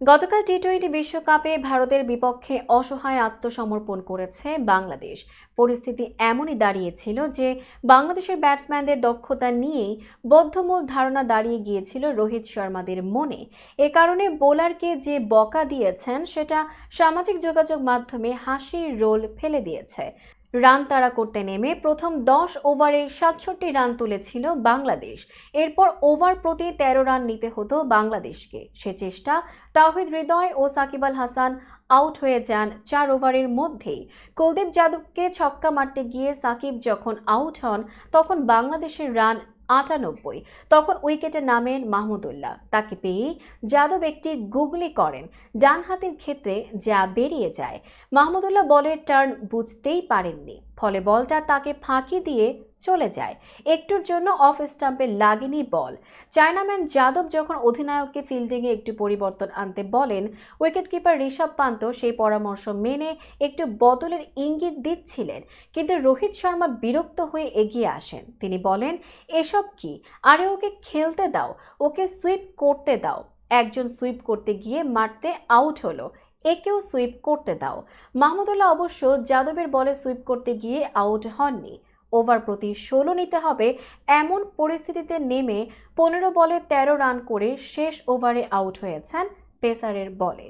গতকাল T twenty বিশ্বকাপে ভারতের বিপক্ষে অসহায় আত্মসমর্পণ করেছে বাংলাদেশ। পরিস্থিতি এমনই দাঁড়িয়েছিল যে বাংলাদেশের ব্যাটসম্যানদের দক্ষতা নিয়েই বদ্ধমূল ধারণা দাঁড়িয়ে গিয়েছিল রোহিত শর্মাদের মনে। এ কারণে বোলারকে যে বকা দিয়েছেন, সেটা সামাজিক যোগাযোগ মাধ্যমে হাসির রোল ফেলে দিয়েছে। রান তাড়া করতে নেমে প্রথম দশ ওভারে সাতষট্টি রান তুলেছিল বাংলাদেশ। এরপর ওভার প্রতি তেরো রান নিতে হতো বাংলাদেশকে। সে চেষ্টা তাহিদ হৃদয় ও সাকিব আল হাসান আউট হয়ে যান চার ওভারের মধ্যেই। কুলদীপ যাদবকে ছক্কা মারতে গিয়ে সাকিব যখন আউট হন, তখন বাংলাদেশের রান আটানব্বই। তখন উইকেটে নামেন মাহমুদুল্লাহ তাকে পেয়েই যাদব একটি গুগলি করেন। ডান হাতের ক্ষেত্রে যা বেরিয়ে যায় মাহমুদুল্লাহ বলের টার্ন বুঝতেই পারেননি। ফলে বলটা তাকে ফাঁকি দিয়ে চলে যায়। একটুর জন্য অফ স্টাম্পে লাগেনি বল। চায়নাম্যান যাদব যখন অধিনায়ককে ফিল্ডিংয়ে একটু পরিবর্তন আনতে বলেন, উইকেটকিপার ঋষভ পান্ত সেই পরামর্শ মেনে একটু বদলের ইঙ্গিত দিচ্ছিলেন, কিন্তু রোহিত শর্মা বিরক্ত হয়ে এগিয়ে আসেন। তিনি বলেন, এসব কি? আরে ওকে খেলতে দাও, ওকে সুইপ করতে দাও। একজন সুইপ করতে গিয়ে মারতে আউট হলো। একেও সুইপ করতে দাও। মাহমুদুল্লাহ অবশ্য যাদবের বলে সুইপ করতে গিয়ে আউট হননি। ওভার প্রতি ষোলো নিতে হবে এমন পরিস্থিতিতে নেমে পনেরো বলে তেরো রান করে শেষ ওভারে আউট হয়েছেন পেসারের বলে।